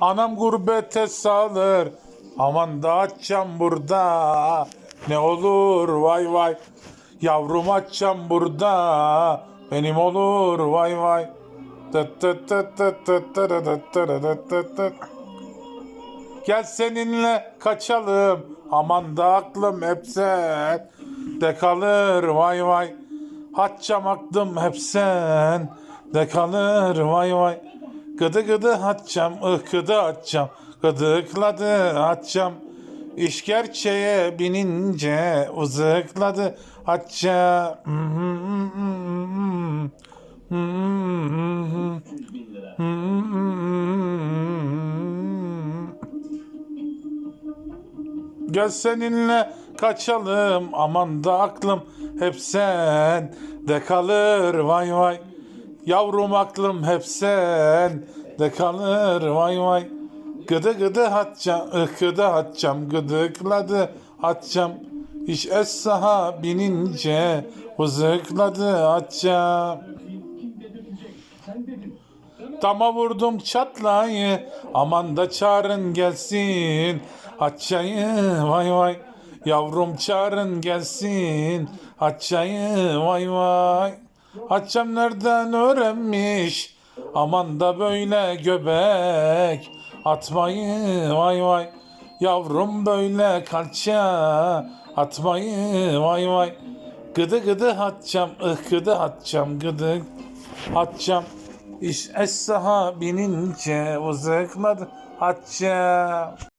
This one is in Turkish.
Anam gurbete salır. Aman da açacağım burada. Ne olur vay vay. Yavrum açacağım burada. Benim olur vay vay. Tıt tıt tıt tıt tıt tıt tıt tıt. Gel seninle kaçalım. Aman da aklım hep sen. De kalır vay vay. Haccam aklım hep sen. De kalır vay vay. Gıdı gıdı haccam, ıhkıdı haccam. Gıdıkladı haccam. İş gerçeğe binince uzıkladı haccam. Gel seninle kaçalım aman da aklım hep sen de kalır vay vay. Yavrum aklım hep sen de kalır vay vay. Gıdı gıdı haccam, ıhkıdı haccam, gıdıkladı haccam. İş es binince uzıkladı haccam. Dama vurdum çatlayı aman da çağırın gelsin Haçayı vay vay Yavrum çağırın gelsin Haçayı vay vay Nereden öğrenmiş? Aman da böyle göbek Atmayı vay vay. Yavrum böyle kalça Atmayı vay vay. Gıdı gıdı hatçam ıh gıdı hatçam gıdı Hatçam. İş es saha binince uzıkladı hatçam